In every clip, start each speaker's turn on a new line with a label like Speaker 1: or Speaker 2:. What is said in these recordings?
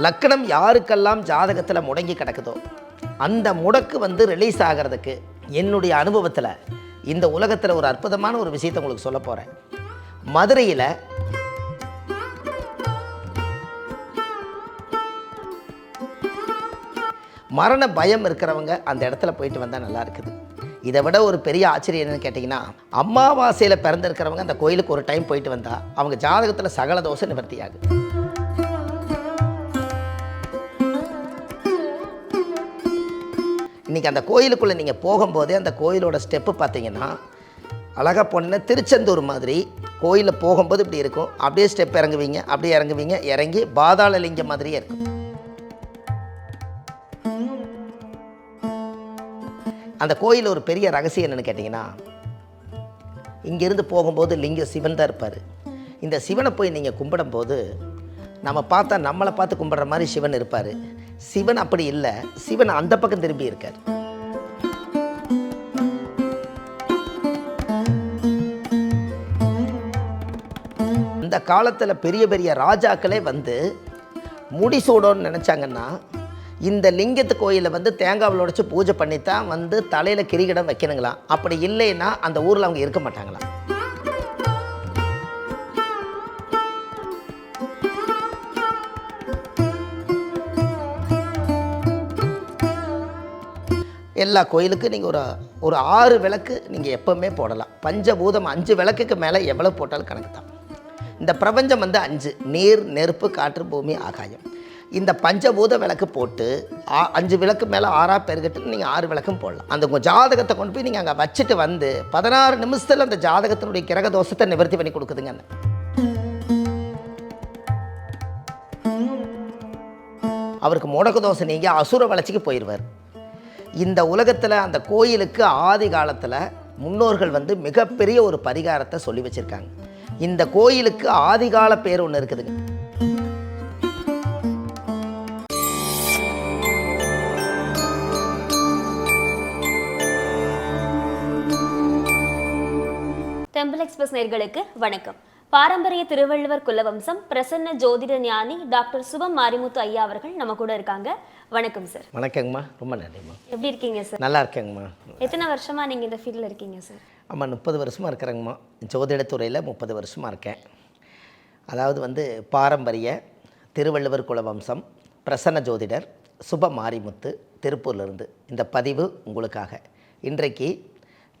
Speaker 1: லக்கணம் யாருக்கெல்லாம் ஜாதகத்தில் முடங்கி கிடக்குதோ அந்த முடக்கு வந்து ரிலீஸ் ஆகிறதுக்கு என்னுடைய அனுபவத்தில் இந்த உலகத்தில் ஒரு அற்புதமான ஒரு விஷயத்தை உங்களுக்கு சொல்ல போகிறேன் மதுரையில் மரண பயம் இருக்கிறவங்க அந்த இடத்துல போயிட்டு வந்தால் நல்லா இருக்குது. இதை விட ஒரு பெரிய ஆச்சரியம் என்னன்னு கேட்டிங்கன்னா அமாவாசையில் பிறந்திருக்கிறவங்க அந்த கோயிலுக்கு ஒரு டைம் போயிட்டு வந்தால் அவங்க ஜாதகத்தில் சகல தோசை நிவர்த்தி ஆகுது இன்றைக்கி அந்த கோயிலுக்குள்ளே நீங்கள் போகும்போதே அந்த கோயிலோட ஸ்டெப்பு பார்த்தீங்கன்னா அழகாக போனீங்கன்னா திருச்செந்தூர் மாதிரி கோயிலில் போகும்போது இப்படி இருக்கும். அப்படியே ஸ்டெப் இறங்குவீங்க அப்படியே இறங்குவீங்க இறங்கி பாதாள லிங்கம் மாதிரியே இருக்கும். அந்த கோயில் ஒரு பெரிய ரகசியம் என்னென்னு கேட்டிங்கன்னா இங்கேருந்து போகும்போது லிங்கம் சிவன் தான் இருப்பார். இந்த சிவனை போய் நீங்கள் கும்பிடும்போது நம்ம பார்த்தா நம்மளை பார்த்து கும்பிட்ற மாதிரி சிவன் இருப்பார். சிவன் அப்படி இல்லை. சிவன் அந்த பக்கம் திரும்பி இருக்கார். இந்த காலத்தில் பெரிய பெரிய ராஜாக்களே வந்து முடிசூடோன்னு நினச்சாங்கன்னா இந்த லிங்கத்து கோயிலில் வந்து தேங்காவில் உடைச்சு பூஜை பண்ணித்தான் வந்து தலையில் கிரிகிடம் வைக்கணுங்களாம். அப்படி இல்லைன்னா அந்த ஊரில் அவங்க இருக்க மாட்டாங்களாம். எல்லா கோயிலுக்கும் நீங்கள் ஒரு ஒரு ஆறு விளக்கு நீங்கள் எப்போவுமே போடலாம். பஞ்சபூதம் அஞ்சு விளக்குக்கு மேலே எவ்வளோ போட்டாலும் கணக்கு தான். இந்த பிரபஞ்சம் வந்து அஞ்சு நீர் நெருப்பு காற்று பூமி ஆகாயம். இந்த பஞ்சபூத விளக்கு போட்டு ஆ- அஞ்சு விளக்கு மேலே ஆறாக பெருகிட்டு நீங்கள் ஆறு விளக்கும் போடலாம். அந்த உங்கள் ஜாதகத்தை கொண்டு போய் நீங்கள் அங்கே வச்சுட்டு வந்து பதினாறு நிமிஷத்தில் அந்த ஜாதகத்தினுடைய கிரக தோஷத்தை நிவர்த்தி பண்ணி கொடுக்குதுங்க அவருக்கு முடக்கு தோசை நீங்கள் அசுர வளர்ச்சிக்கு போயிடுவார் இந்த உலகத்தில் அந்த கோயிலுக்கு ஆதி காலத்தில் முன்னோர்கள் வந்து மிகப்பெரிய ஒரு பரிகாரத்தை சொல்லி வச்சுருக்காங்க. இந்த கோயிலுக்கு ஆதிகால பேர் ஒன்று இருக்குதுங்க
Speaker 2: டெம்பிள் எக்ஸ்பிரஸ் நேர்களுக்கு வணக்கம். பாரம்பரிய திருவள்ளுவர் குலவம்சம் பிரசன்ன ஜோதிட ஞானி டாக்டர் சுபம் மாரிமுத்து ஐயா அவர்கள் நம்ம கூட இருக்காங்க. வணக்கம் சார்.
Speaker 1: வணக்கங்கம்மா. ரொம்ப நன்றிம்மா.
Speaker 2: எப்படி இருக்கீங்க சார்?
Speaker 1: நல்லா இருக்கேங்கம்மா.
Speaker 2: எத்தனை வருஷமா நீங்க இந்த ஃபீல்டில் இருக்கீங்க சார்?
Speaker 1: ஆமா முப்பது வருஷமாக இருக்கிறேங்கம்மா. ஜோதிடத்துறையில் முப்பது வருஷமாக இருக்கேன். அதாவது வந்து பாரம்பரிய திருவள்ளுவர் குலவம்சம் பிரசன்ன ஜோதிடர் சுப மாரிமுத்து திருப்பூர்லேருந்து இந்த பதிவு உங்களுக்காக. இன்றைக்கு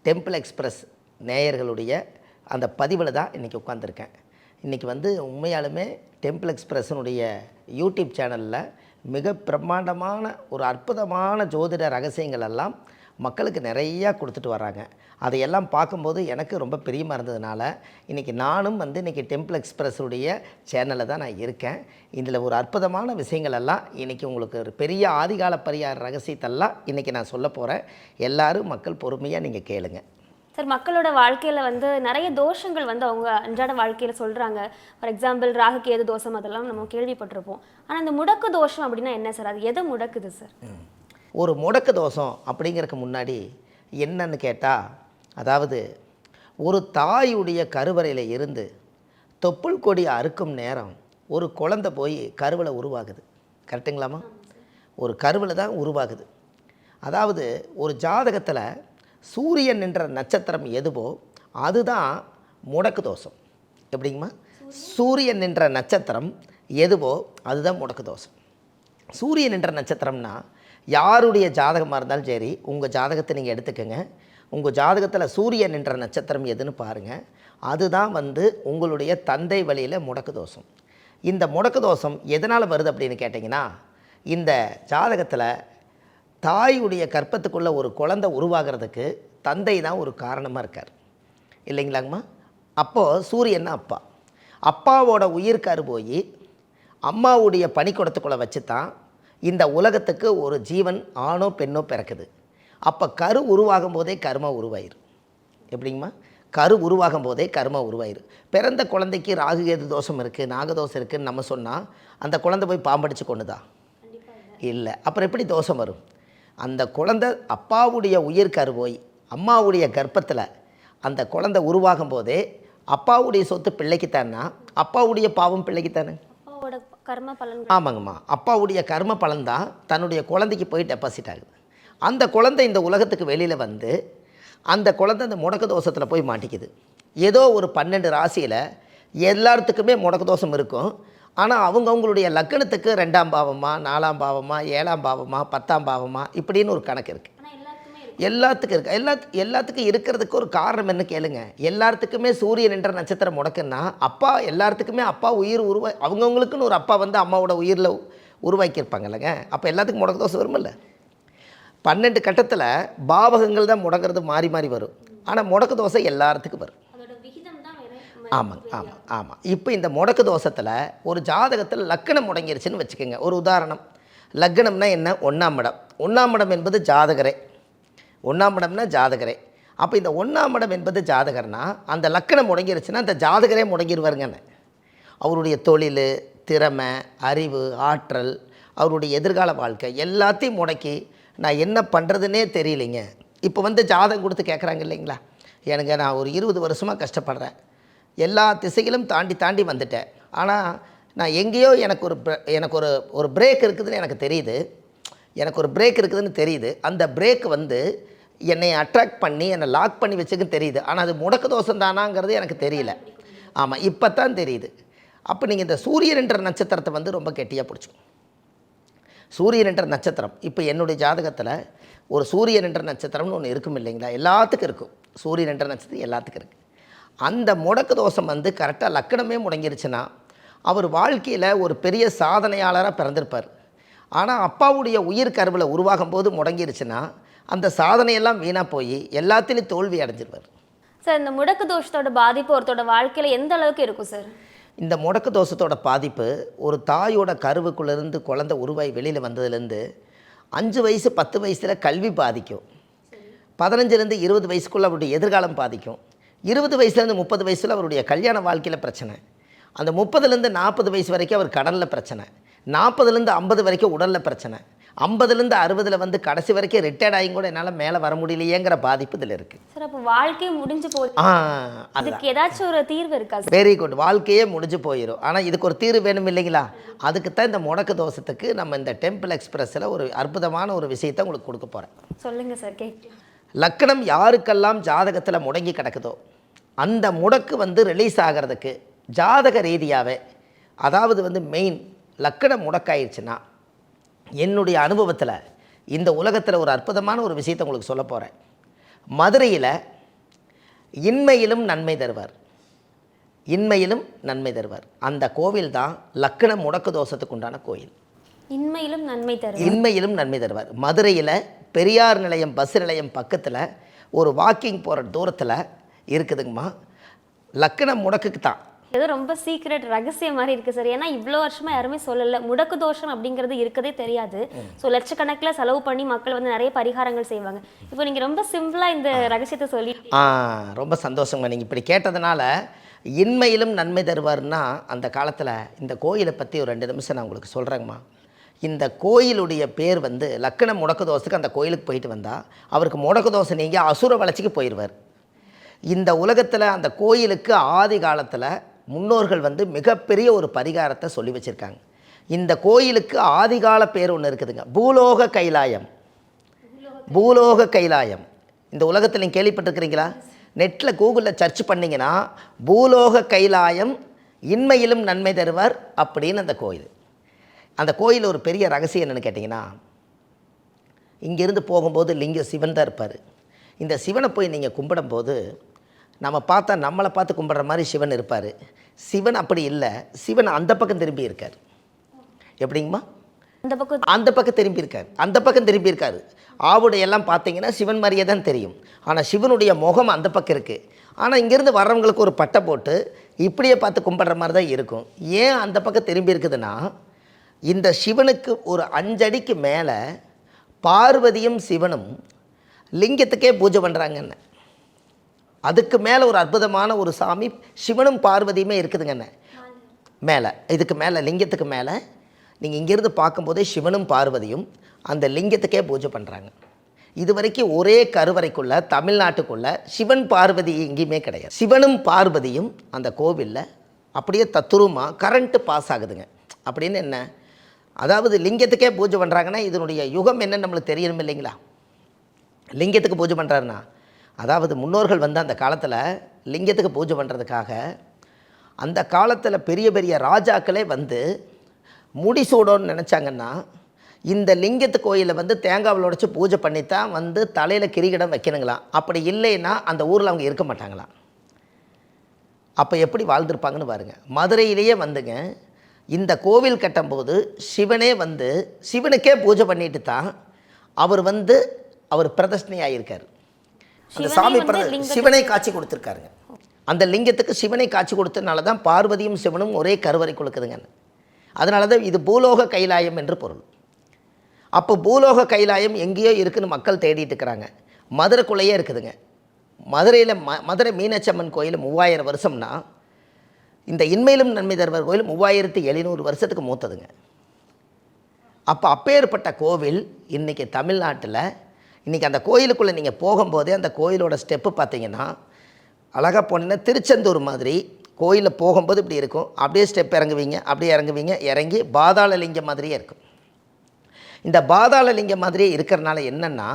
Speaker 1: டெம்பிள் எக்ஸ்பிரஸ் நேயர்களுடைய அந்த பதிவில் தான் இன்றைக்கி உட்காந்துருக்கேன் இன்றைக்கி வந்து உண்மையாலுமே டெம்பிள் எக்ஸ்பிரஸனுடைய யூடியூப் சேனலில் மிக பிரம்மாண்டமான ஒரு அற்புதமான ஜோதிட ரகசியங்கள் எல்லாம் மக்களுக்கு நிறையா கொடுத்துட்டு வராங்க அதையெல்லாம் பார்க்கும்போது எனக்கு ரொம்ப பிரியமாக இருந்ததுனால இன்றைக்கி நானும் வந்து இன்றைக்கி டெம்பிள் எக்ஸ்பிரஸுடைய சேனலில் தான் நான் இருக்கேன். இதில் ஒரு அற்புதமான விஷயங்கள் எல்லாம் இன்றைக்கி உங்களுக்கு ஒரு பெரிய ஆதிகால பரியார் ரகசியத்தெல்லாம் இன்றைக்கி நான் சொல்ல போகிறேன் எல்லாரும் மக்கள் பொறுமையாக நீங்கள் கேளுங்கள்
Speaker 2: சார் மக்களோட வாழ்க்கையில வந்து நிறைய தோஷங்கள் வந்து அவங்க அன்றாட வாழ்க்கையில சொல்றாங்க. ஃபார் எக்ஸாம்பிள் ராகு கேது தோஷம் அதெல்லாம் நம்ம கேள்விப்பட்டிருப்போம். ஆனா இந்த முடக்கு தோஷம் அப்படின்னா என்ன சார்? அது எதை முடக்குது சார்?
Speaker 1: ஒரு முடக்கு தோஷம் அப்படிங்கிறதுக்கு முன்னாடி என்னன்னு கேட்டால் அதாவது ஒரு தாயுடைய கருவறையில் இருந்து தொப்புள் கொடி அறுக்கும் நேரம் ஒரு குழந்தை போய் கருவில் உருவாகுது. கரெக்டுங்களாம்மா ஒரு கருவில் தான் உருவாகுது. அதாவது ஒரு ஜாதகத்தில் சூரியன் என்ற நட்சத்திரம் எதுவோ அதுதான் முடக்கு தோஷம். எப்படிங்கம்மா? சூரியன் என்ற நட்சத்திரம் எதுவோ அதுதான் முடக்கு தோஷம். சூரியன் என்ற நட்சத்திரம்னா யாருடைய ஜாதகமாக இருந்தாலும் சரி உங்கள் ஜாதகத்தை நீங்கள் எடுத்துக்கோங்க. உங்கள் ஜாதகத்தில் சூரியன் என்ற நட்சத்திரம் எதுன்னு பாருங்கள் அதுதான் வந்து உங்களுடைய தந்தை வழியில் முடக்கு தோஷம். இந்த முடக்கு தோஷம் எதனால் வருது அப்படின்னு கேட்டிங்கன்னா இந்த ஜாதகத்தில் தாயுடைய கற்பத்துக்குள்ளே ஒரு குழந்தை உருவாகிறதுக்கு தந்தை தான் ஒரு காரணமாக இருக்கார். இல்லைங்களாங்கம்மா? அப்போது சூரியன்னா அப்பா? அப்பாவோட உயிர் கரு போய் அம்மாவுடைய பனிக்கூடத்துக்குள்ளே வச்சு தான் இந்த உலகத்துக்கு ஒரு ஜீவன் ஆணோ பெண்ணோ பிறக்குது. அப்போ கரு உருவாகும் போதே கர்மா உருவாயிரும் எப்படிங்கம்மா? கரு உருவாகும் போதே கர்மா உருவாயிரும் பிறந்த குழந்தைக்கு ராகு கேது தோஷம் இருக்குது நாகதோஷம் இருக்குதுன்னு நம்ம சொன்னால் அந்த குழந்தை போய் பாம்படிச்சு கொண்டுதா? இல்லை. அப்புறம் எப்படி தோஷம் வரும்? அந்த குழந்தை அப்பாவுடைய உயிர் கருவோய் அம்மாவுடைய கர்ப்பத்தில் அந்த குழந்தை உருவாகும் போதே அப்பாவுடைய சொத்து பிள்ளைக்குத்தானா அப்பாவுடைய பாவம் பிள்ளைக்குத்தானே?
Speaker 2: கர்ம பலன்
Speaker 1: ஆமாங்கம்மா. அப்பாவுடைய கர்ம பலன் தான் தன்னுடைய குழந்தைக்கு போய் டெபாசிட் ஆகுது. அந்த குழந்தை இந்த உலகத்துக்கு வெளியில் வந்து அந்த குழந்தை அந்த முடக்கு தோஷத்தில் போய் மாட்டிக்குது. ஏதோ ஒரு பன்னெண்டு ராசியில் எல்லாத்துக்குமே முடக்கு தோஷம் இருக்கும். ஆனால் அவங்கவுங்களுடைய லக்கணத்துக்கு ரெண்டாம் பாவமா நாலாம் பாவமா ஏழாம் பாவமா பத்தாம் பாவமா இப்படின்னு ஒரு கணக்கு இருக்குது எல்லாத்துக்கும் இருக்கு. எல்லா எல்லாத்துக்கும் இருக்கிறதுக்கு ஒரு காரணம் என்ன கேளுங்க. எல்லாத்துக்குமே சூரியன் என்ற நட்சத்திரம் முடக்குன்னா அப்பா எல்லாத்துக்குமே அப்பா உயிர் உருவா அவங்கவுங்களுக்குன்னு ஒரு அப்பா வந்து அம்மாவோட உயிரில் உருவாக்கியிருப்பாங்க இல்லைங்க அப்போ எல்லாத்துக்கும் முடக்கு தோசை வருமில்ல பன்னெண்டு கட்டத்தில் பாவகங்கள் தான் முடக்கிறது மாறி மாறி வரும். ஆனால் முடக்கு தோசை எல்லாத்துக்கும் வரும்
Speaker 2: அதோட விகிதம் தான் வேற
Speaker 1: ஆமாங்க ஆமாம் ஆமாம் இப்போ இந்த முடக்கு தோஷத்தில் ஒரு ஜாதகத்தில் லக்கணம் முடங்கிருச்சுன்னு வச்சுக்கோங்க. ஒரு உதாரணம். லக்னம்னா என்ன? ஒன்றாம் இடம். ஒன்றாம் இடம் என்பது ஜாதகரே. ஒன்றாம் இடம்னா ஜாதகரே. அப்போ இந்த ஒன்றாம் இடம் என்பது ஜாதகர்னா அந்த லக்கணம் முடங்கிருச்சுன்னா அந்த ஜாதகரே முடங்கிடுவாருங்கன்னு அவருடைய தொழில் திறமை அறிவு ஆற்றல் அவருடைய எதிர்கால வாழ்க்கை எல்லாத்தையும் முடக்கி நான் என்ன பண்ணுறதுன்னே தெரியலைங்க. இப்போ வந்து ஜாதகம் கொடுத்து கேட்குறாங்க இல்லைங்களா? எனக்கு நான் ஒரு இருபது வருஷமாக கஷ்டப்படுறேன். எல்லா திசைகளும் தாண்டி தாண்டி வந்துட்டேன். ஆனால் நான் எங்கேயோ எனக்கு ஒரு எனக்கு ஒரு ஒரு பிரேக் இருக்குதுன்னு எனக்கு தெரியுது. எனக்கு ஒரு பிரேக் இருக்குதுன்னு தெரியுது. அந்த பிரேக் வந்து என்னை அட்ராக்ட் பண்ணி என்னை லாக் பண்ணி வச்சுக்குன்னு தெரியுது. ஆனால் அது முடக்கு தோஷம் தானாங்கிறது எனக்கு தெரியல. ஆமாம் இப்போ தான் தெரியுது. அப்போ நீங்கள் இந்த சூரியன்ன்ற நட்சத்திரத்தை வந்து ரொம்ப கெட்டியாக பிடிச்சிக்கணும் சூரியன்ன்ற நட்சத்திரம். இப்போ என்னுடைய ஜாதகத்தில் ஒரு சூரியன் என்ற நட்சத்திரம்னு ஒன்று இருக்கும் இல்லைங்களா? எல்லாத்துக்கும் இருக்கும். சூரியன் என்ற நட்சத்திரம் எல்லாத்துக்கும் இருக்குது அந்த முடக்கு தோஷம் வந்து கரெக்டாக லக்கணமே முடங்கிருச்சுன்னா அவர் வாழ்க்கையில் ஒரு பெரிய சாதனையாளராக பிறந்திருப்பார். ஆனால் அப்பாவுடைய உயிர் கருவில் உருவாகும் போது முடங்கிருச்சுன்னா அந்த சாதனையெல்லாம் வீணாக போய் எல்லாத்துலேயும் தோல்வி அடைஞ்சிருவார்.
Speaker 2: சார் இந்த முடக்கு தோஷத்தோட பாதிப்பு ஒருத்தரோட வாழ்க்கையில எந்த அளவுக்கு இருக்கும் சார்?
Speaker 1: இந்த முடக்கு தோஷத்தோட பாதிப்பு ஒரு தாயோட கருவுக்குள்ளேருந்து குழந்தை உருவாய் வெளியில் வந்ததுலேருந்து அஞ்சு வயசு பத்து வயசில் கல்வி பாதிக்கும். பதினஞ்சுலேருந்து இருபது வயசுக்குள்ள அவருடைய எதிர்காலம் பாதிக்கும். இருபது வயசுலேருந்து முப்பது வயசில் அவருடைய கல்யாண வாழ்க்கையில் பிரச்சனை. அந்த முப்பதுலேருந்து நாற்பது வயசு வரைக்கும் அவர் கடலில் பிரச்சனை. நாற்பதுலேருந்து ஐம்பது வரைக்கும் உடலில் பிரச்சனை. ஐம்பதுலேருந்து அறுபதில் வந்து கடைசி வரைக்கும் ரிட்டையர்ட் ஆகியும் கூட என்னால் மேலே வர முடியலையேங்கிற பாதிப்பு இதில் இருக்குது
Speaker 2: சார் அப்போ வாழ்க்கையே முடிஞ்சு போகுது அதுக்கு ஏதாச்சும் ஒரு தீர்வு இருக்கா
Speaker 1: வெரி குட் வாழ்க்கையே முடிஞ்சு போயிடும் ஆனால் இதுக்கு ஒரு தீர்வு வேணும் இல்லைங்களா? அதுக்கு தான் இந்த முடக்கு தோஷத்துக்கு நம்ம இந்த டெம்பிள் எக்ஸ்பிரஸில் ஒரு அற்புதமான ஒரு விஷயத்தை உங்களுக்கு கொடுக்க போகிறேன்
Speaker 2: சொல்லுங்க சார் கேட்டு.
Speaker 1: லக்கணம் யாருக்கெல்லாம் ஜாதகத்தில் முடங்கி கிடக்குதோ அந்த முடக்கு வந்து ரிலீஸ் ஆகிறதுக்கு ஜாதக ரீதியாகவே அதாவது வந்து மெயின் லக்கணம் முடக்காயிருச்சுன்னா என்னுடைய அனுபவத்தில் இந்த உலகத்தில் ஒரு அற்புதமான ஒரு விஷயத்தை உங்களுக்கு சொல்ல போகிறேன் மதுரையில் இன்மையிலும் நன்மை தருவார். இன்மையிலும் நன்மை தருவார். அந்த கோவில் தான் லக்கண முடக்கு தோஷத்துக்கு உண்டான கோயில்.
Speaker 2: இன்மையிலும் நன்மை தரும்
Speaker 1: இன்மையிலும் நன்மை தருவார். மதுரையில் பெரியார் நிலையம் பஸ் நிலையம் பக்கத்தில் ஒரு வாக்கிங் போகிற தூரத்தில் இருக்குதுங்கம்மா. லக்கண முடக்குக்கு தான்
Speaker 2: ஏதோ ரொம்ப சீக்ரெட் ரகசியம் மாதிரி இருக்கு சார் ஏன்னா இவ்வளோ வருஷமா யாருமே சொல்லல. முடக்கு தோஷம் அப்படிங்கிறது இருக்கதே தெரியாது. ஸோ லட்சக்கணக்கில் செலவு பண்ணி மக்கள் வந்து நிறைய பரிகாரங்கள் செய்வாங்க. இப்போ நீங்க ரொம்ப சிம்பிளா இந்த ரகசியத்தை சொல்லி
Speaker 1: ஆ ரொம்ப சந்தோஷங்க. நீங்கள் இப்படி கேட்டதுனால இன்மையிலும் நன்மை தருவார்னா அந்த காலத்தில் இந்த கோயிலை பற்றி ஒரு ரெண்டு நிமிஷம் நான் உங்களுக்கு சொல்கிறேங்கம்மா இந்த கோயிலுடைய பேர் வந்து லக்கண முடக்கு தோசைக்கு அந்த கோயிலுக்கு போயிட்டு வந்தால் அவருக்கு முடக்கு தோசை நீங்கள் அசுர வளர்ச்சிக்கு போயிடுவார் இந்த உலகத்தில் அந்த கோயிலுக்கு ஆதி காலத்தில் முன்னோர்கள் வந்து மிகப்பெரிய ஒரு பரிகாரத்தை சொல்லி வச்சுருக்காங்க. இந்த கோயிலுக்கு ஆதிகால பேர் ஒன்று இருக்குதுங்க. பூலோக கைலாயம். பூலோக கைலாயம். இந்த உலகத்தில் நீங்கள் கேள்விப்பட்டிருக்கிறீங்களா? நெட்டில் கூகுளில் சர்ச் பண்ணிங்கன்னா பூலோக கைலாயம் இன்மையிலும் நன்மை தருவார் அப்படின்னு அந்த கோயில். அந்த கோயில் ஒரு பெரிய ரகசியம் என்னென்னு கேட்டிங்கன்னா இங்கேருந்து போகும்போது லிங்க சிவன் தான் இருப்பார். இந்த சிவனை போய் நீங்கள் கும்பிடும்போது நம்ம பார்த்தா நம்மளை பார்த்து கும்பிட்ற மாதிரி சிவன் இருப்பார். சிவன் அப்படி இல்லை. சிவன் அந்த பக்கம் திரும்பி இருக்கார். எப்படிங்கம்மா?
Speaker 2: அந்த பக்கம்
Speaker 1: அந்த பக்கம் திரும்பி இருக்கார். அந்த பக்கம் திரும்பி இருக்காரு. ஆவுடைய எல்லாம் பார்த்தீங்கன்னா சிவன் மாதிரியே தான் தெரியும். ஆனால் சிவனுடைய முகம் அந்த பக்கம் இருக்குது ஆனால் இங்கேருந்து வர்றவங்களுக்கு ஒரு பட்டை போட்டு இப்படியே பார்த்து கும்பிட்ற மாதிரி தான் இருக்கும். ஏன் அந்த பக்கம் திரும்பி இருக்குதுன்னா இந்த சிவனுக்கு ஒரு அஞ்சடிக்கு மேலே பார்வதியும் சிவனும் லிங்கத்துக்கே பூஜை பண்ணுறாங்கன்னு அதுக்கு மேலே ஒரு அற்புதமான ஒரு சாமி சிவனும் பார்வதியுமே இருக்குதுங்கண்ணே மேலே. இதுக்கு மேலே லிங்கத்துக்கு மேலே. நீங்கள் இங்கேருந்து பார்க்கும்போதே சிவனும் பார்வதியும் அந்த லிங்கத்துக்கே பூஜை பண்ணுறாங்க இது வரைக்கும் ஒரே கருவறைக்குள்ளே தமிழ்நாட்டுக்குள்ளே சிவன் பார்வதி எங்கேயுமே கிடையாது. சிவனும் பார்வதியும் அந்த கோவிலில் அப்படியே தத்துருமாக கரண்ட்டு பாஸ் ஆகுதுங்க. அப்படின்னு என்ன? அதாவது லிங்கத்துக்கே பூஜை பண்ணுறாங்கன்னா இதனுடைய யுகம் என்னன்னு நம்மளுக்கு தெரியணும் இல்லைங்களா? லிங்கத்துக்கு பூஜை பண்ணுறாருன்னா அதாவது முன்னோர்கள் வந்து அந்த காலத்தில் லிங்கத்துக்கு பூஜை பண்ணுறதுக்காக அந்த காலத்தில் பெரிய பெரிய ராஜாக்களே வந்து முடிசூடோன்னு நினச்சாங்கன்னா இந்த லிங்கத்து கோயிலில் வந்து தேங்காவில் உடைச்சி பூஜை பண்ணித்தான் வந்து தலையில் கிரிகிடம் வைக்கணுங்களாம். அப்படி இல்லைன்னா அந்த ஊரில் அவங்க இருக்க மாட்டாங்களாம். அப்போ எப்படி வாழ்ந்திருப்பாங்கன்னு பாருங்கள் மதுரையிலேயே வந்துங்க இந்த கோவில் கட்டும்போது சிவனே வந்து சிவனுக்கே பூஜை பண்ணிட்டு தான் அவர் வந்து அவர் பிரதர்ஷனையாயிருக்கார். அந்த சாமி சிவனை காட்சி கொடுத்துருக்காருங்க. அந்த லிங்கத்துக்கு சிவனை காட்சி கொடுத்தனால தான் பார்வதியும் சிவனும் ஒரே கருவறை கொடுக்குதுங்க அதனால தான் இது பூலோக கைலாயம் என்று பொருள். அப்போ பூலோக கைலாயம் எங்கேயோ இருக்குன்னு மக்கள் தேடிட்டு இருக்கிறாங்க. மதுரைக்குள்ளேயே இருக்குதுங்க. மதுரையில் ம மதுரை மீனாட்சி அம்மன் கோயில் மூவாயிரம் வருஷம்னா இந்த இன்மையிலும் நன்மை தருவர் கோயில் மூவாயிரத்தி எழுநூறு வருஷத்துக்கு மூத்ததுங்க. அப்போ அப்பேற்பட்ட கோவில் இன்றைக்கி தமிழ்நாட்டில் இன்றைக்கி அந்த கோயிலுக்குள்ளே நீங்கள் போகும்போதே அந்த கோயிலோட ஸ்டெப்பு பார்த்தீங்கன்னா அழகாக போனீங்கன்னா திருச்செந்தூர் மாதிரி கோயிலில் போகும்போது இப்படி இருக்கும். அப்படியே ஸ்டெப் இறங்குவீங்க அப்படியே இறங்குவீங்க இறங்கி பாதாள லிங்கம் மாதிரியே இருக்கும். இந்த பாதாள லிங்கம் மாதிரியே இருக்கிறனால என்னென்னா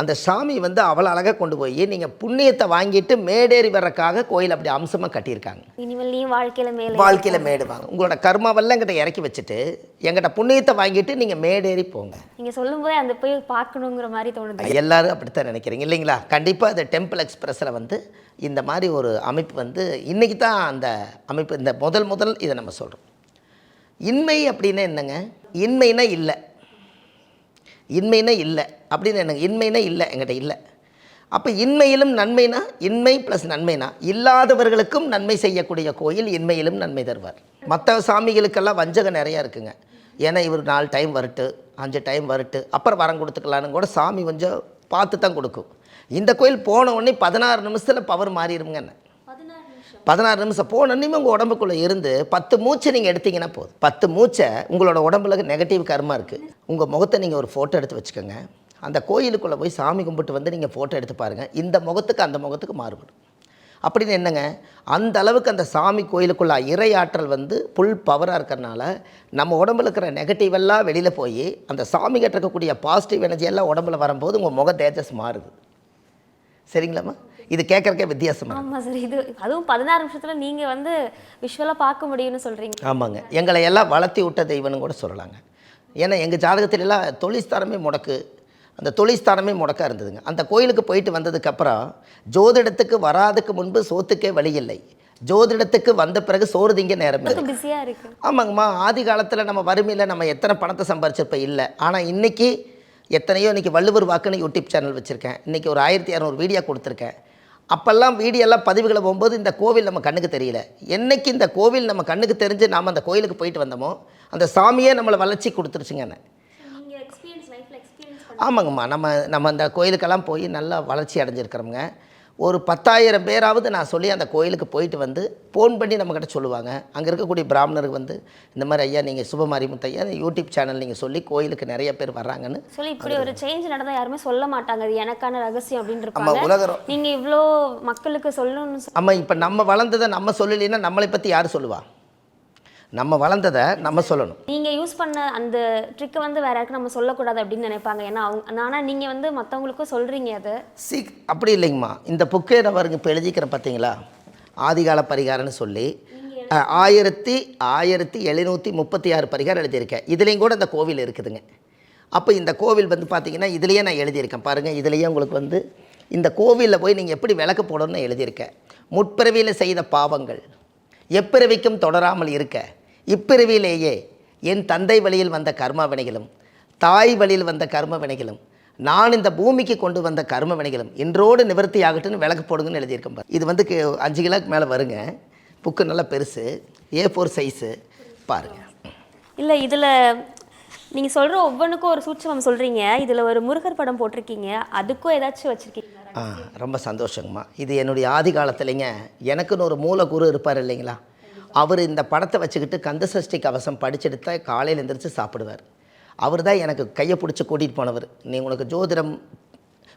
Speaker 1: அந்த சாமி வந்து அவ்வளோ அழகாக கொண்டு போய் நீங்கள் புண்ணியத்தை வாங்கிட்டு மேடேறி வர்றக்காக கோயில் அப்படி அம்சமாக கட்டியிருக்காங்க.
Speaker 2: இனிமேல் நீ வாழ்க்கையில மேலே
Speaker 1: வாழ்க்கையில் மேடுவாங்க உங்களோட கர்மாவெல்லாம் எங்கிட்ட இறக்கி வச்சுட்டு எங்கிட்ட புண்ணியத்தை வாங்கிட்டு நீங்கள் மேடேறி போங்க.
Speaker 2: நீங்க சொல்லும் போதே அந்த போய் பார்க்கணுங்கிற மாதிரி தோணுது.
Speaker 1: எல்லாரும் அப்படித்தான் நினைக்கிறீங்க இல்லைங்களா? கண்டிப்பாக இந்த டெம்பிள் எக்ஸ்பிரஸில் வந்து இந்த மாதிரி ஒரு அமைப்பு வந்து இன்றைக்கி தான் அந்த அமைப்பு இந்த முதல் முதல் இதை நம்ம சொல்கிறோம் இன்மை அப்படின்னா என்னங்க? இன்மைனா இல்லை. இன்மைனா இல்லை அப்படின்னு எனக்கு இன்மைனா இல்லை எங்கிட்ட இல்லை. அப்போ இன்மையிலும் நன்மைனா இன்மை ப்ளஸ் நன்மைனா இல்லாதவர்களுக்கும் நன்மை செய்யக்கூடிய கோயில் இன்மையிலும் நன்மை தருவார். மற்ற சாமிகளுக்கெல்லாம் வஞ்சகம் நிறையா இருக்குங்க. ஏன்னா இவர் நாலு டைம் வரட்டு அஞ்சு டைம் வரட்டு அப்புறம் வரம் கொடுத்துக்கலான்னு கூட சாமி கொஞ்சம் பார்த்து தான் கொடுக்கும். இந்த கோயில் போன உடனே பதினாறு நிமிஷத்தில் பவர் மாறிடுங்க என்ன? பதினாறு நிமிஷம் போனோன்னே உங்கள் உடம்புக்குள்ளே இருந்து பத்து மூச்சை நீங்கள் எடுத்தீங்கன்னா போதும். பத்து மூச்சை உங்களோட உடம்புல நெகட்டிவ் கர்மா இருக்குது உங்கள் முகத்தை நீங்கள் ஒரு ஃபோட்டோ எடுத்து வச்சுக்கோங்க. அந்த கோயிலுக்குள்ளே போய் சாமி கும்பிட்டு வந்து நீங்கள் ஃபோட்டோ எடுத்து பாருங்கள் இந்த முகத்துக்கு அந்த முகத்துக்கு மாறுபடும். அப்படின்னு என்னங்க? அந்த அளவுக்கு அந்த சாமி கோயிலுக்குள்ள இறையாற்றல் வந்து புல் பவராக இருக்கிறனால நம்ம உடம்புல இருக்கிற நெகட்டிவ் எல்லாம் வெளியில் போய் அந்த சாமி கிட்ட இருக்கக்கூடிய பாசிட்டிவ் எனர்ஜி எல்லாம் உடம்புல வரும்போது உங்கள் முக தேஜஸ் மாறுது. சரிங்களாம்மா? இது கேட்குறக்கே வித்தியாசமாக
Speaker 2: ஆமா சார் இது அதுவும் பதினாறு நிமிஷத்துல நீங்க வந்து விஷுவலா பார்க்க முடியும்னு சொல்றீங்க.
Speaker 1: ஆமாங்க. எங்களை எல்லாம் வளர்த்தி விட்ட தெய்வம்னு கூட சொல்லலாங்க. ஏன்னா எங்கள் ஜாதகத்துல எல்லாம் தொழில்ஸ்தானமே முடக்கு. அந்த தொழில்ஸ்தானமே முடக்கா இருந்ததுங்க. அந்த கோயிலுக்கு போயிட்டு வந்ததுக்கப்புறம் ஜோதிடத்துக்கு வராதுக்கு முன்பு சோத்துக்கே வழி இல்லை. ஜோதிடத்துக்கு வந்த பிறகு சோறு திங்க நேரம் ஆமாங்கம்மா ஆதி காலத்தில் நம்ம வறுமையில் நம்ம எத்தனை பணத்தை சம்பாரிச்சிருப்ப இல்லை. ஆனால் இன்றைக்கி எத்தனையோ இன்றைக்கி வள்ளுவர் வாக்குன்னு யூடியூப் சேனல் வச்சுருக்கேன். இன்றைக்கி ஒரு ஆயிரத்தி இரநூறு வீடியோ கொடுத்துருக்கேன். அப்போல்லாம் வீடியோலாம் பதிவுகளை போகும்போது இந்த கோவில் நம்ம கண்ணுக்கு தெரியல. என்னைக்கு இந்த கோவில் நம்ம கண்ணுக்கு தெரிஞ்சு நாம் அந்த கோயிலுக்கு போயிட்டு வந்தோமோ அந்த சாமியே நம்மளை வளர்ச்சி கொடுத்துருச்சுங்க ஆமாங்கம்மா. நம்ம நம்ம அந்த கோயிலுக்கெல்லாம் போய் நல்லா வளர்ச்சி அடைஞ்சிருக்கிறோங்க ஒரு பத்தாயிரம் பேராவது நான் சொல்லி அந்த கோயிலுக்கு போயிட்டு வந்து ஃபோன் பண்ணி நம்மக்கிட்ட சொல்லுவாங்க. அங்கே இருக்கக்கூடிய பிராமணருக்கு வந்து இந்த மாதிரி ஐயா நீங்கள் சுபமாரிமுத்து ஐயா யூடியூப் சேனல் நீங்கள் சொல்லி கோயிலுக்கு நிறைய பேர் வர்றாங்கன்னு
Speaker 2: சொல்லி இப்படி ஒரு சேஞ்ச் நடந்தா யாருமே சொல்ல மாட்டாங்க. இது எனக்கான ரகசியம் அப்படின்னு
Speaker 1: நம்ம
Speaker 2: இருப்பாங்க.
Speaker 1: உலகம்
Speaker 2: நீங்க இவ்ளோ மக்களுக்கு சொல்லணும்னு
Speaker 1: ஆமாம் இப்போ நம்ம வளர்ந்ததை நம்ம சொல்லலைன்னா நம்மளை பற்றி யார் சொல்லுவா? நம்ம வளர்ந்ததை நம்ம சொல்லணும்.
Speaker 2: நீங்க யூஸ் பண்ண அந்த ட்ரிக்கை வந்து வேற யாருக்கும் நம்ம சொல்லக்கூடாது அப்படின்னு நினைப்பாங்க. ஏன்னா அவங்க ஆனா நீங்க வந்து மத்தவங்களுக்கும் சொல்றீங்க அது.
Speaker 1: சி அப்படி இல்லைங்கம்மா. இந்த புக்கே நான் பாருங்க இப்போ எழுதிக்கிறேன் பார்த்தீங்களா ஆதிகால பரிகாரம்னு சொல்லி ஆயிரத்தி ஆயிரத்தி எழுநூற்றி முப்பத்தி ஆறு பரிகாரம் எழுதியிருக்கேன். இதுலேயும் கூட இந்த கோவில் இருக்குதுங்க. அப்போ இந்த கோவில் வந்து பார்த்தீங்கன்னா இதுலேயே நான் எழுதியிருக்கேன். பாருங்கள் இதுலேயே உங்களுக்கு வந்து இந்த கோவிலில் போய் நீங்கள் எப்படி விளக்கு போடணும்னு எழுதியிருக்கேன். முற்பிறவியில் செய்த பாவங்கள் எப்பிறவிக்கும் தொடராமல் இருக்க இப்பிறவியிலேயே என் தந்தை வழியில் வந்த கர்ம வினைகளும் தாய் வழியில் வந்த கர்ம வினைகளும் நான் இந்த பூமிக்கு கொண்டு வந்த கர்ம வினைகளும் இன்றோடு நிவர்த்தி ஆகட்டும்னு விளக்கு போடுங்கன்னு எழுதியிருக்கேன் பாரு. இது வந்து அஞ்சு கிலோக்கு மேலே வருங்க. புக்கு நல்லா பெருசு. ஏ ஃபோர் சைஸு பாருங்கள்
Speaker 2: இல்ல இதுல நீங்க சொல்ற ஒவ்வொன்றுக்கும் ஒரு சூட்சமம் சொல்றீங்க. இதுல ஒரு முருகர் படம் போட்டிருக்கீங்க. அதுக்கும் ஏதாச்சும் வச்சிருக்கீங்க
Speaker 1: ஆ ரொம்ப சந்தோஷங்கம்மா. இது என்னுடைய ஆதி காலத்துலேங்க. எனக்குன்னு ஒரு மூல குரு இருப்பார் இல்லைங்களா? அவர் இந்த படத்தை வச்சுக்கிட்டு கந்த சஷ்டி கவசம் படிச்சுட்டு தான் காலையில் எழுந்திரிச்சு சாப்பிடுவார். அவர் தான் எனக்கு கையை பிடிச்சி கூட்டிகிட்டு போனவர். நீ உனக்கு ஜோதிடம்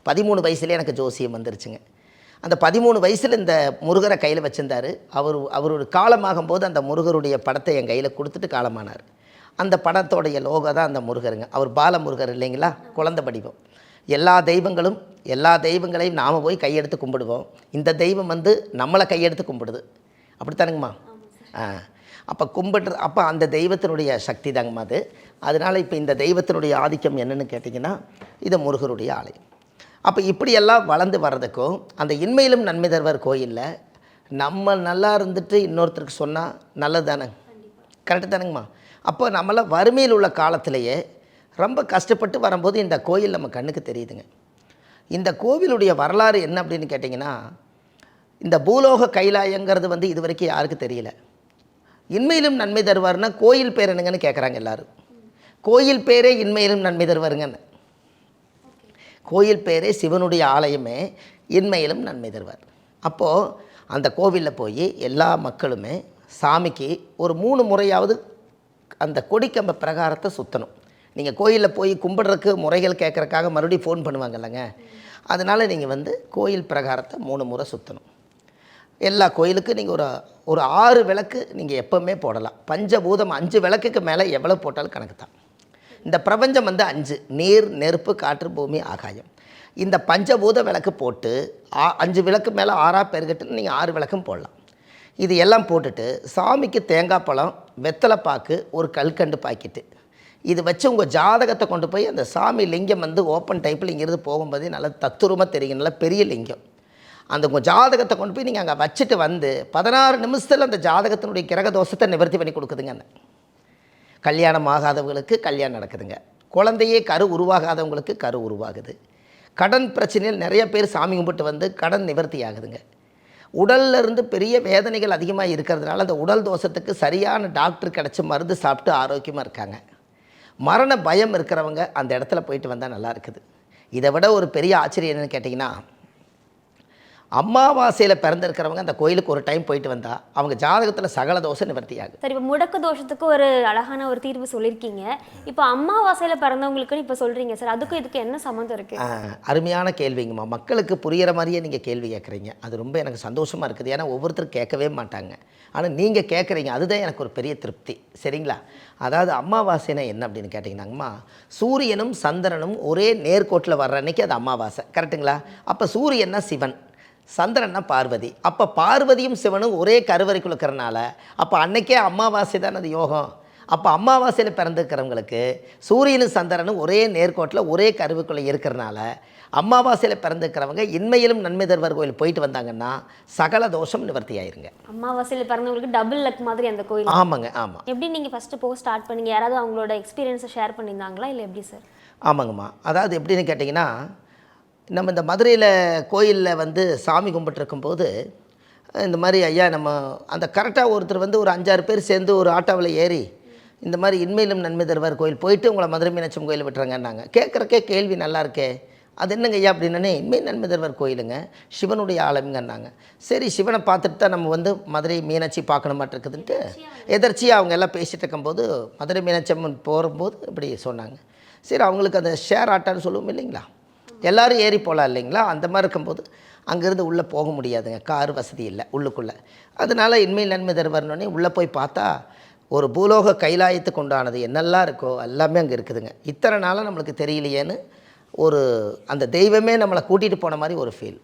Speaker 1: பதிமூணு வயசுலேயே எனக்கு ஜோசியம் வந்துருச்சுங்க. அந்த பதிமூணு வயசில் இந்த முருகரை கையில் வச்சிருந்தாரு. அவர் அவரோட காலமாகும்போது அந்த முருகருடைய படத்தை என் கையில் கொடுத்துட்டு காலமானார். அந்த படத்தோடைய லோகோ தான் அந்த முருகருங்க. அவர் பால முருகர் இல்லைங்களா? குழந்தை படிவம். எல்லா தெய்வங்களும் எல்லா தெய்வங்களையும் நாம் போய் கையெடுத்து கும்பிடுவோம். இந்த தெய்வம் வந்து நம்மளை கையெடுத்து கும்பிடுது. அப்படித்தானுங்கம்மா? அப்போ கும்பிட்ற அப்போ அந்த தெய்வத்தினுடைய சக்தி தாங்கம்மா அது. அதனால் இப்போ இந்த தெய்வத்தினுடைய ஆதிக்கம் என்னன்னு கேட்டிங்கன்னா இது முருகருடைய ஆலயம். அப்போ இப்படியெல்லாம் வளர்ந்து வர்றதுக்கும் அந்த இன்மையிலும் நன்மை தருவர் கோயிலில் நம்ம நல்லா இருந்துட்டு இன்னொருத்தருக்கு சொன்னால் நல்லது தானே கரெக்டு தானேங்கம்மா. அப்போ நம்மளாம் வறுமையில் உள்ள காலத்திலேயே ரொம்ப கஷ்டப்பட்டு வரும்போது இந்த கோயில் நம்ம கண்ணுக்கு தெரியுதுங்க. இந்த கோவிலுடைய வரலாறு என்ன அப்படின்னு கேட்டிங்கன்னா இந்த பூலோக கைலாயங்கிறது வந்து இது வரைக்கும் யாருக்கு தெரியல. இன்மையிலும் நன்மை தருவார்னா கோயில் பேர் என்னங்கன்னு கேட்குறாங்க எல்லாரும். கோயில் பேரே இன்மையிலும் நன்மை தருவாருங்கன்னு. கோயில் பேரே சிவனுடைய ஆலயமே இன்மையிலும் நன்மை தருவார். அப்போது அந்த கோவிலில் போய் எல்லா மக்களுமே சாமிக்கு ஒரு மூணு முறையாவது அந்த கொடிக்கம்ப பிரகாரத்தை சுற்றணும் நீங்கள் கோயிலில் போய் கும்பிட்றதுக்கு முறைகள் கேட்குறக்காக மறுபடியும் ஃபோன் பண்ணுவாங்கல்லங்க அதனால் நீங்கள் வந்து கோயில் பிரகாரத்தை மூணு முறை சுற்றணும் எல்லா கோயிலுக்கும் நீங்கள் ஒரு ஒரு ஆறு விளக்கு நீங்கள் எப்போவுமே போடலாம். பஞ்சபூதம் அஞ்சு விளக்குக்கு மேலே எவ்வளோ போட்டாலும் கணக்கு தான். இந்த பிரபஞ்சம் வந்து அஞ்சு நீர் நெருப்பு காற்று பூமி ஆகாயம். இந்த பஞ்சபூத விளக்கு போட்டு ஆ அஞ்சு விளக்கு மேலே ஆறாக பெருகட்டுன்னு நீங்கள் ஆறு விளக்கும் போடலாம். இது எல்லாம் போட்டுட்டு சாமிக்கு தேங்காய் பழம் வெத்தலை பாக்கு ஒரு கல்கண்டு பாக்கெட்டு. இது வச்சு உங்கள் ஜாதகத்தை கொண்டு போய் அந்த சாமி லிங்கம் வந்து ஓப்பன் டைப்பில் இங்கிருந்து போகும்போது நல்லா தத்துருமாக தெரியும் நல்லா பெரிய லிங்கம். அந்த உங்கள் ஜாதகத்தை கொண்டு போய் நீங்கள் அங்கே வச்சுட்டு வந்து பதினாறு நிமிஷத்தில் அந்த ஜாதகத்தினுடைய கிரக தோஷத்தை நிவர்த்தி பண்ணி கொடுக்குதுங்க கல்யாணம் ஆகாதவங்களுக்கு கல்யாணம் நடக்குதுங்க. குழந்தையே கரு உருவாகாதவங்களுக்கு கரு உருவாகுது. கடன் பிரச்சனையில் நிறைய பேர் சாமி கும்பிட்டு வந்து கடன் நிவர்த்தி ஆகுதுங்க. உடல்ல இருந்து பெரிய வேதனைகள் அதிகமாக இருக்கிறதுனால அந்த உடல் தோஷத்துக்கு சரியான டாக்டர் கிடச்சி மருந்து சாப்பிட்டு ஆரோக்கியமாக இருக்காங்க. மரண பயம் இருக்கிறவங்க அந்த இடத்துல போயிட்டு வந்தால் நல்லா இருக்குது. இதை விட ஒரு பெரிய ஆச்சரியம் என்னென்னு கேட்டிங்கன்னா அமாவாசையில் பிறந்திருக்கிறவங்க அந்த கோயிலுக்கு ஒரு டைம் போயிட்டு வந்தால் அவங்க ஜாதகத்தில் சகல தோஷம் நிவர்த்தி
Speaker 2: சரி இப்போ முடக்கு தோஷத்துக்கு ஒரு அழகான ஒரு தீர்வு சொல்லியிருக்கீங்க. இப்போ அம்மாவாசையில பிறந்தவங்களுக்குன்னு இப்போ சொல்றீங்க. சார் அதுக்கும் இதுக்கு என்ன சம்மந்தம் இருக்கு?
Speaker 1: ஆ, அருமையான கேள்விங்கம்மா. மக்களுக்கு புரியிற மாதிரியே நீங்கள் கேள்வி கேட்குறீங்க அது ரொம்ப எனக்கு சந்தோஷமாக இருக்குது. ஏன்னா ஒவ்வொருத்தரும் கேட்கவே மாட்டாங்க. ஆனால் நீங்கள் கேட்குறீங்க அதுதான் எனக்கு ஒரு பெரிய திருப்தி. சரிங்களா? அதாவது அமாவாசைனா என்ன அப்படின்னு கேட்டிங்கன்னாங்கம்மா சூரியனும் சந்திரனும் ஒரே நேர்கோட்டில் வர்ற அன்னைக்கு அது அமாவாசை கரெக்ட்டுங்களா? அப்போ சூரியன்னா சிவன். சந்திரன்னா பார்வதி. அப்போ பார்வதியும் சிவனும் ஒரே கருவறைக்குள்ள இருக்கிறனால அப்போ அன்னைக்கே அமாவாசை தான் அது யோகம். அப்போ அமாவாசையில் பிறந்திருக்கிறவங்களுக்கு சூரியனும் சந்திரனும் ஒரே நேர்கோட்டில் ஒரே கருவுக்குள்ளே இருக்கிறனால அமாவாசையில் பிறந்திருக்கிறவங்க இன்மையிலும் நன்மை தருவார் கோயில் போயிட்டு வந்தாங்கன்னா சகல தோஷம் நிவர்த்தி ஆயிருங்க.
Speaker 2: அம்மாவாசையில பிறந்தவங்களுக்கு டபுள் லக் மாதிரி அந்த கோயில்.
Speaker 1: ஆமாங்க ஆமாம்
Speaker 2: எப்படி நீங்க ஃபர்ஸ்ட் போக ஸ்டார்ட் பண்ணீங்க? யாராவது அவங்களோட எக்ஸ்பீரியன்ஸை ஷேர் பண்ணியிருந்தாங்களா? இல்லை எப்படி சார்
Speaker 1: ஆமாங்கம்மா. அதாவது எப்படின்னு கேட்டிங்கன்னா நம்ம இந்த மதுரையில் கோயிலில் வந்து சாமி கும்பிட்டுருக்கும்போது இந்த மாதிரி ஐயா நம்ம அந்த கரெக்டாக ஒருத்தர் வந்து ஒரு அஞ்சாறு பேர் சேர்ந்து ஒரு ஆட்டோவில் ஏறி இந்த மாதிரி இன்மையிலும் நன்மை தருவார் கோயில் போயிட்டு உங்களை மதுரை மீனாட்சம் கோயில் விட்டுறாங்கன்னாங்க. கேட்குறக்கே கேள்வி நல்லா இருக்கே. அது என்னங்க ஐயா அப்படின்னே இன்மை நன்மை தருவார் கோயிலுங்க. சிவனுடைய ஆலயங்கன்னாங்க சரி சிவனை பார்த்துட்டு தான் நம்ம வந்து மதுரை மீனாட்சி பார்க்கணுமாட்டிருக்குதுன்ட்டு எதர்ச்சியாக அவங்க எல்லாம் பேசிகிட்டு இருக்கும்போது மதுரை மீனாட்சி அம்மன் போகும்போது இப்படி சொன்னாங்க. சரி அவங்களுக்கு அந்த ஷேர் ஆட்டான்னு சொல்லுவோம் இல்லைங்களா? எல்லோரும் ஏறி போகலாம் இல்லைங்களா? அந்த மாதிரி இருக்கும்போது அங்கேருந்து உள்ளே போக முடியாதுங்க. கார் வசதி இல்லை உள்ளுக்குள்ளே. அதனால் இன்மை நன்மை தருவார்னோடனே உள்ளே போய் பார்த்தா ஒரு பூலோக கைலாயத்துக்கு உண்டானது என்னெல்லாம் இருக்கோ எல்லாமே அங்கே இருக்குதுங்க. இத்தனை நாளாக நம்மளுக்கு தெரியலையேன்னு ஒரு அந்த தெய்வமே நம்மளை கூட்டிகிட்டு போன மாதிரி ஒரு ஃபீல்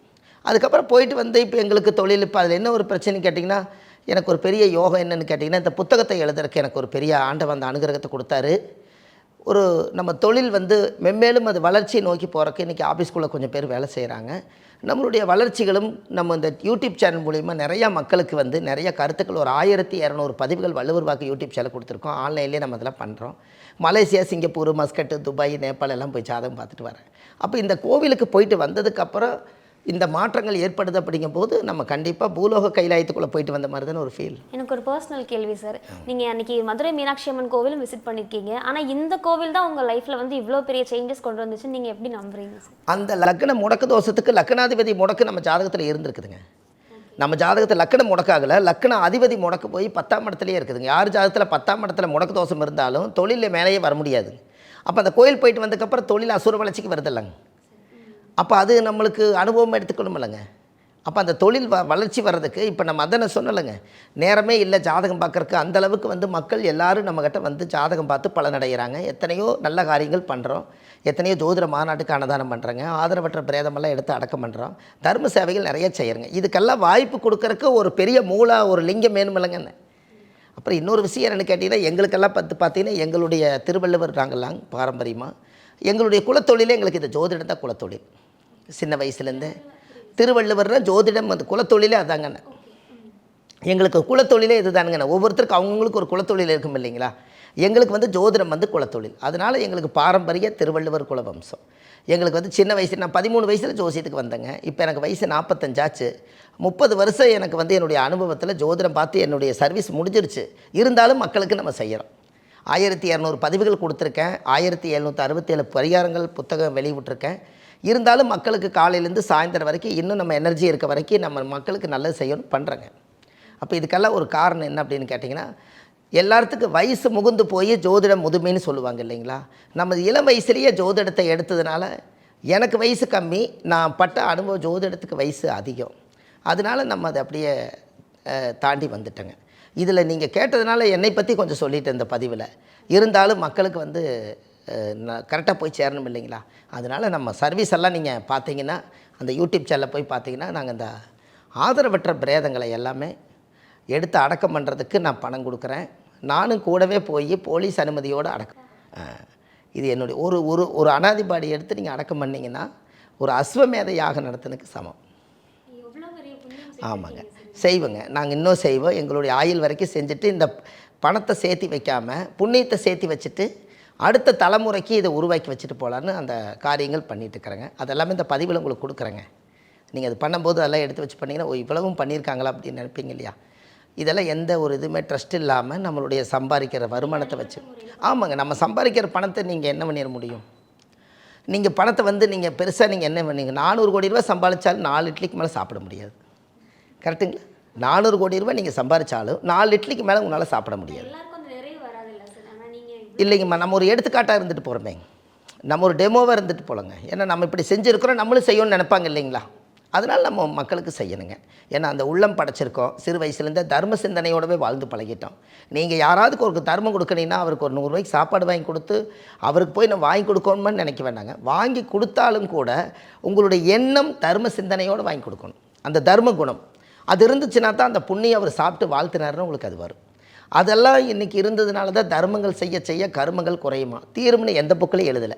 Speaker 1: அதுக்கப்புறம் போயிட்டு வந்து இப்போ எங்களுக்கு தொழில் இப்போ அதில் என்ன ஒரு பிரச்சனைன்னு கேட்டிங்கன்னா எனக்கு ஒரு பெரிய யோகம் என்னென்னு கேட்டிங்கன்னா இந்த புத்தகத்தை எழுதுறதுக்கு எனக்கு ஒரு பெரிய ஆண்டவன் அந்த அனுகிரகத்தை கொடுத்தாரு. ஒரு நம்ம தொழில் வந்து மென்மேலும் அது வளர்ச்சியை நோக்கி போகிறக்கு இன்றைக்கி ஆஃபீஸ்க்குள்ளே கொஞ்சம் பேர் வேலை செய்கிறாங்க நம்மளுடைய வளர்ச்சிகளும் நம்ம இந்த யூடியூப் சேனல் மூலிமா நிறையா மக்களுக்கு வந்து நிறைய கருத்துக்கள் ஒரு ஆயிரத்தி இரநூறு பதிவுகள் வள்ளுவர் வாக்கு யூடியூப் சேனல் கொடுத்துருக்கோம். ஆன்லைன்லேயே நம்ம அதெல்லாம் பண்ணுறோம் Malaysia Singapore Muscat Dubai Nepal எல்லாம் போய் ஜாதகம் பார்த்துட்டு வரேன். அப்போ இந்த கோவிலுக்கு போயிட்டு வந்ததுக்கப்புறம் இந்த மாற்றங்கள் ஏற்படுது அப்படிங்கும்போது நம்ம கண்டிப்பாக பூலோக கைலாயத்துக்குள்ளே போயிட்டு வந்த மாதிரி தானே ஒரு ஃபீல்
Speaker 2: எனக்கு ஒரு பர்சனல் கேள்வி சார் நீங்க அன்னைக்கு மதுரை மீனாட்சி அம்மன் கோவிலும் விசிட் பண்ணிருக்கீங்க. ஆனா இந்த கோவில் தான் உங்க லைஃப்ல வந்து இவ்வளோ பெரிய சேஞ்சஸ் கொண்டு வந்துச்சு. நீங்க எப்படி நம்புறீங்க
Speaker 1: அந்த லக்ன முடக்கு தோஷத்துக்கு லக்னாதிபதி முடக்கு நம்ம ஜாதகத்தில் இருந்திருக்குதுங்க. நம்ம ஜாதகத்தில் லக்னம் முடக்காகல லக்ன அதிபதி முடக்கு போய் பத்தாம் இடத்துலயே இருக்குதுங்க. யார் ஜாதகத்தில் பத்தாம் இடத்துல முடக்கு தோஷம் இருந்தாலும் தொழிலில் மேலேயே வர முடியாது அப்போ அந்த கோயில் போயிட்டு வந்ததுக்கப்புறம் தொழில் அசுர வளர்ச்சிக்கு வருது இல்லைங்க. அப்போ அது நம்மளுக்கு அனுபவம் எடுத்துக்கணும் இல்லைங்க அப்போ அந்த தொழில் வ வளர்ச்சி வர்றதுக்கு இப்போ நம்ம அதனை சொன்னலைங்க நேரமே இல்லை ஜாதகம் பார்க்கறக்கு அந்த அளவுக்கு வந்து மக்கள் எல்லோரும் நம்மக்கிட்ட வந்து ஜாதகம் பார்த்து பலனடைகிறாங்க எத்தனையோ நல்ல காரியங்கள் பண்ணுறோம் எத்தனையோ ஜோதிட மாநாட்டுக்கு அன்னதானம் பண்ணுறேங்க ஆதரவற்ற பிரேதமெல்லாம் எடுத்து அடக்கம் பண்ணுறோம் தர்ம சேவைகள் நிறைய செய்கிறங்க இதுக்கெல்லாம் வாய்ப்பு கொடுக்கறக்கு ஒரு பெரிய மூலா ஒரு லிங்கம் வேணுமில்லைங்கன்னு அப்புறம் இன்னொரு விஷயம் என்னென்னு கேட்டிங்கன்னா எங்களுக்கெல்லாம் பார்த்து பார்த்தீங்கன்னா எங்களுடைய திருவள்ளுவர் நாங்கள்லாம் பாரம்பரியமாக எங்களுடைய குலத்தொழிலே எங்களுக்கு இந்த ஜோதிடம் தான் குலத்தொழில். சின்ன வயசுலேருந்து. திருவள்ளுவர்னா ஜோதிடம் அந்த குலத்தொழிலே அதாங்கண்ணே எங்களுக்கு குலத்தொழிலே இதுதானுங்கண்ணே ஒவ்வொருத்தருக்கும் அவங்கவுங்களுக்கு ஒரு குலத்தொழில் இருக்கும் இல்லைங்களா? எங்களுக்கு வந்து ஜோதிடம் வந்து குலத்தொழில். அதனால் எங்களுக்கு பாரம்பரிய திருவள்ளுவர் குலவம்சம் எங்களுக்கு வந்து சின்ன வயசு நான் பதிமூணு வயசில் ஜோசியத்துக்கு வந்தேங்க. இப்போ எனக்கு வயசு நாற்பத்தஞ்சாச்சு முப்பது வருஷம் எனக்கு வந்து என்னுடைய அனுபவத்தில் ஜோதிடம் பார்த்து என்னுடைய சர்வீஸ் முடிஞ்சிருச்சு. இருந்தாலும் மக்களுக்கு நம்ம செய்கிறோம் ஆயிரத்தி இரநூறு பதிவுகள் கொடுத்துருக்கேன். ஆயிரத்தி எழுநூற்றி அறுபத்தேழு பரிகாரங்கள் புத்தகம் வெளியிட்டிருக்கேன். இருந்தாலும் மக்களுக்கு காலையிலேருந்து சாயந்தரம் வரைக்கும் இன்னும் நம்ம எனர்ஜி இருக்க வரைக்கும் நம்ம மக்களுக்கு நல்லது செய்யணும் பண்ணுறேங்க அப்போ இதுக்கெல்லாம் ஒரு காரணம் என்ன அப்படின்னு கேட்டிங்கன்னா எல்லாத்துக்கும் வயசு முகுந்து போய் ஜோதிடம் முதுமைன்னு சொல்லுவாங்க இல்லைங்களா? நம்ம இளம் வயசுலேயே ஜோதிடத்தை எடுத்ததுனால எனக்கு வயசு கம்மி நான் பட்ட அனுபவம் ஜோதிடத்துக்கு வயசு அதிகம். அதனால் நம்ம அதை அப்படியே தாண்டி வந்துட்டேங்க. இதில் நீங்கள் கேட்டதுனால என்னை பற்றி கொஞ்சம் சொல்லிட்டேன் இந்த பதிவில். இருந்தாலும் மக்களுக்கு வந்து கரெக்டாக போய் சேரணும் இல்லைங்களா? அதனால் நம்ம சர்வீஸ் எல்லாம் நீங்கள் பார்த்தீங்கன்னா அந்த யூடியூப் சேனலில் போய் பார்த்தீங்கன்னா நாங்கள் இந்த ஆதரவற்ற பிரேதங்களை எல்லாமே எடுத்து அடக்கம் பண்ணுறதுக்கு நான் பணம் கொடுக்குறேன். நானும் கூடவே போய் போலீஸ் அனுமதியோடு அடக்கம். இது என்னுடைய ஒரு ஒரு ஒரு அனாதி பாடி எடுத்து நீங்கள் அடக்கம் பண்ணிங்கன்னா ஒரு அஸ்வமேத யாகம் நடத்தினுக்கு சமம். ஆமாங்க. செய்வோங்க. நாங்கள் இன்னும் செய்வோம். எங்களுடைய ஆயுள் வரைக்கும் செஞ்சுட்டு இந்த பணத்தை சேர்த்தி வைக்காமல் புண்ணியத்தை சேர்த்தி வச்சுட்டு அடுத்த தலைமுறைக்கு இதை உருவாக்கி வச்சுட்டு போகலான்னு அந்த காரியங்கள் பண்ணிகிட்டு இருக்கிறேங்க. அதெல்லாமே இந்த பதிவில் உங்களுக்கு கொடுக்குறேங்க. நீங்கள் அது பண்ணும்போது அதெல்லாம் எடுத்து வச்சு பண்ணிங்கன்னா ஓ இவ்வளவும் பண்ணியிருக்காங்களா அப்படின்னு நினைப்பீங்க இல்லையா? இதெல்லாம் எந்த ஒரு இதுவுமே ட்ரஸ்ட் இல்லாமல் நம்மளுடைய சம்பாதிக்கிற வருமானத்தை வச்சு. ஆமாங்க நம்ம சம்பாதிக்கிற பணத்தை நீங்கள் என்ன பண்ணிட முடியும்? நீங்கள் பணத்தை வந்து நீங்கள் பெருசாக நீங்கள் என்ன பண்ணீங்க? நானூறு கோடி ரூபாய் சம்பாதிச்சாலும் நாலு இட்லிக்கு மேலே சாப்பிட முடியாது. கரெக்டுங்களா நானூறு கோடி ரூபாய் நீங்கள் சம்பாதிச்சாலும் நாலு இட்லிக்கு மேலே உங்களால் சாப்பிட முடியாது
Speaker 2: எல்லாருக்கும் அந்த நிறைவு வராது இல்லை சார் ஆனால் நீங்கள்
Speaker 1: இல்லைங்கம்மா நம்ம ஒரு எடுத்துக்காட்டாக இருந்துட்டு போகிறோமே நம்ம ஒரு டெமோவாக இருந்துட்டு போகலங்க ஏன்னா நம்ம இப்படி செஞ்சுருக்கிறோம் நம்மளும் செய்யணும்னு நினைப்பாங்க இல்லைங்களா? அதனால் நம்ம மக்களுக்கு செய்யணுங்க. ஏன்னா அந்த உள்ளம் படைச்சிருக்கோம். சிறு வயசுலேருந்தே தர்ம சிந்தனையோடவே வாழ்ந்து பழகிட்டோம். நீங்கள் யாராவதுக்கு ஒரு தர்மம் கொடுக்குறீங்கன்னா அவருக்கு ஒரு நூறுரூவாய்க்கு சாப்பாடு வாங்கி கொடுத்து அவருக்கு போய் நான் வாங்கி கொடுக்கணும்னு நினைக்க வேண்டாங்க. வாங்கி கொடுத்தாலும் கூட உங்களுடைய எண்ணம் தர்ம சிந்தனையோடு வாங்கி கொடுக்கணும். அந்த தர்ம குணம். அது இருந்துச்சுன்னா தான் அந்த புண்ணியம் அவர் சாப்பிட்டு வாழ்த்தினாருன்னு உங்களுக்கு அது வரும். அதெல்லாம் இன்றைக்கி இருந்ததுனால தான் தர்மங்கள் செய்ய செய்ய கர்மங்கள் குறையுமா? தீரும்னு எந்த புக்கிலையும் எழுதலை.